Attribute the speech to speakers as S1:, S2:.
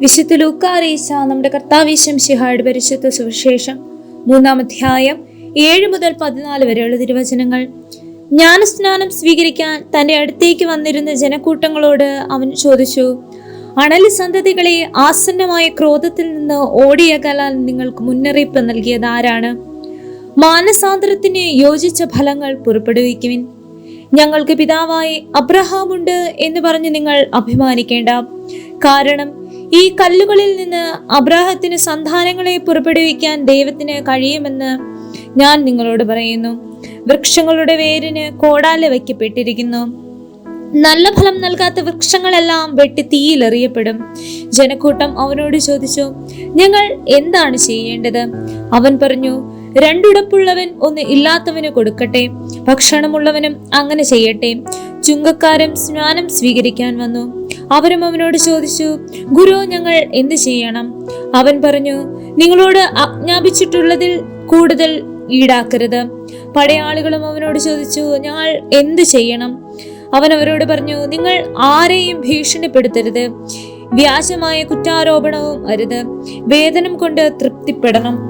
S1: വിശുദ്ധ ലൂക്കാറീസ നമ്മുടെ കർത്താവീശം ശിഹായുടെ പരിശുദ്ധ സുവിശേഷം. മൂന്നാം അധ്യായം ഏഴ് മുതൽ പതിനാല് വരെയുള്ള തിരുവചനങ്ങൾ. ജ്ഞാനസ്നാനം സ്വീകരിക്കാൻ തന്റെ അടുത്തേക്ക് വന്നിരുന്ന ജനക്കൂട്ടങ്ങളോട് അവൻ ചോദിച്ചു അണൽ സന്തതികളെ ആസന്നമായ ക്രോധത്തിൽ നിന്ന് ഓടിയകലാൻ നിങ്ങൾക്ക് മുന്നറിയിപ്പ് നൽകിയത് ആരാണ്? മാനസാന്തരത്തിന് യോജിച്ച ഫലങ്ങൾ പുറപ്പെടുവിക്കുവിൻ. ഞങ്ങൾക്ക് പിതാവായി അബ്രഹാമുണ്ട് എന്ന് പറഞ്ഞ് നിങ്ങൾ അഭിമാനിക്കേണ്ട. കാരണം ഈ കല്ലുകളിൽ നിന്ന് അബ്രാഹത്തിന് സന്താനങ്ങളെ പുറപ്പെടുവിക്കാൻ ദൈവത്തിന് കഴിയുമെന്ന് ഞാൻ നിങ്ങളോട് പറയുന്നു. വൃക്ഷങ്ങളുടെ വേരിന് കോടാല വയ്ക്കപ്പെട്ടിരിക്കുന്നു. നല്ല ഫലം നൽകാത്ത വൃക്ഷങ്ങളെല്ലാം വെട്ടി തീയിലെറിയപ്പെടും ജനക്കൂട്ടം അവനോട് ചോദിച്ചു ഞങ്ങൾ എന്താണ് ചെയ്യേണ്ടത്? അവൻ പറഞ്ഞു രണ്ടുടപ്പുള്ളവൻ ഒന്ന് ഇല്ലാത്തവന് കൊടുക്കട്ടെ ഭക്ഷണമുള്ളവനും അങ്ങനെ ചെയ്യട്ടെ. ചുങ്കക്കാരൻ സ്നാനം സ്വീകരിക്കാൻ വന്നു. അവരും അവനോട് ചോദിച്ചു ഗുരു ഞങ്ങൾ എന്ത് ചെയ്യണം? അവൻ പറഞ്ഞു നിങ്ങളോട് ആജ്ഞാപിച്ചിട്ടുള്ളതിൽ കൂടുതൽ ഈടാക്കരുത്. പടയാളികളും അവനോട് ചോദിച്ചു ഞങ്ങൾ എന്ത് ചെയ്യണം? അവൻ അവരോട് പറഞ്ഞു നിങ്ങൾ ആരെയും ഭീഷണിപ്പെടുത്തരുത്. വ്യാജമായ കുറ്റാരോപണവും അരുത്. വേതനം കൊണ്ട് തൃപ്തിപ്പെടണം.